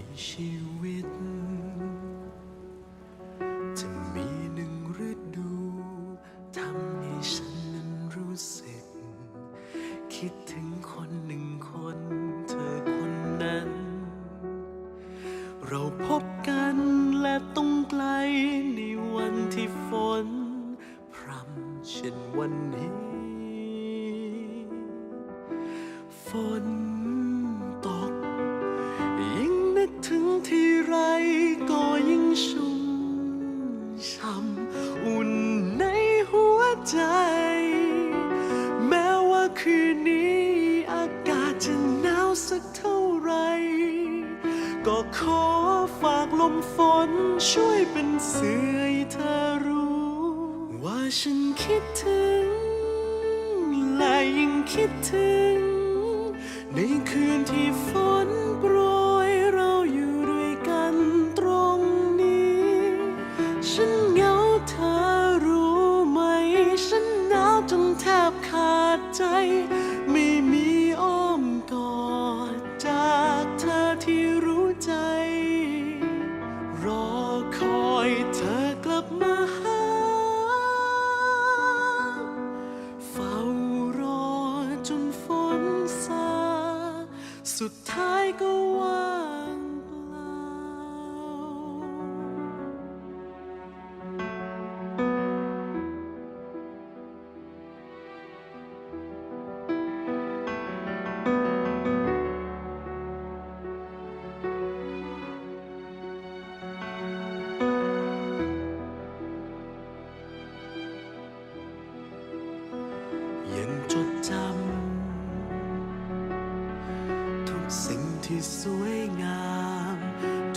ในชีวิต จะมีหนึ่งฤดูทำให้ฉันนั้นรู้สึก คิดถึงคนหนึ่งคน เธอคนนั้น เราพบกันและต้องไกลในวันที่ฝน พรำเช่นวันนี้ ฝน ขอฝากลมฝนช่วยเป็นเสื่อให้เธอรู้ ว่าฉันคิดถึง และยิ่งคิดถึง ในคืนที่ฝนโปรยเราอยู่ด้วยกันตรงนี้ ฉันเหงาเธอรู้ไหม ฉันหนาวจนแทบขาดใจ สุดท้ายก็ว่างเปล่า ยังจ ที่สวยงาม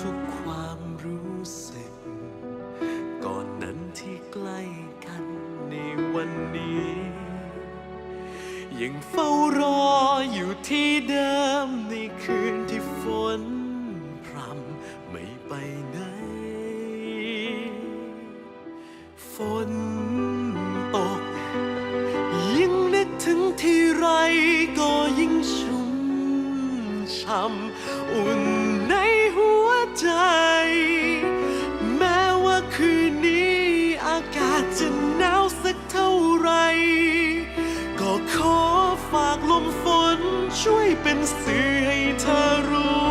ทุกความรู้สึก ก่อนนั้นที่ใกล้กันในวันนี้ ยังเฝ้ารออยู่ที่เดิมในคืนที่ฝนพรำไม่ไปไหน ฝนตก ยิ่งนึกถึงที่ไรก็ยิ่งำอุ่นในหัวใจ แม้ว่าคืนนี้อากาศจะหนาวสักเท่าไร ก็ขอฝากลมฝนช่วยเป็นสื่อให้เธอรู้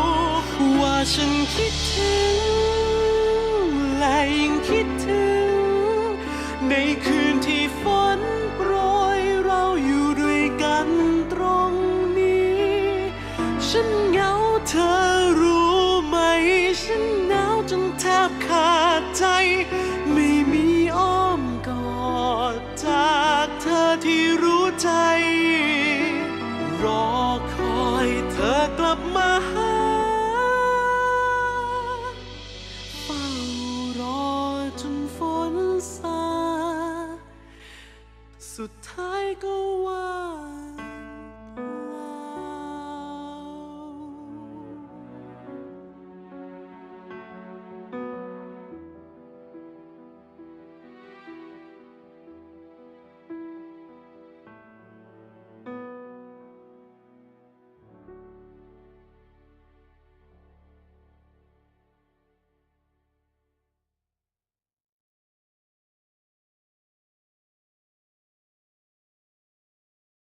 ว่าฉันคิดถึง และยิ่งคิดถึง ในคืนที่ฝนโปรยเราอยู่ด้วยกันตรงนี้ ฉัน เธอกลับมาหา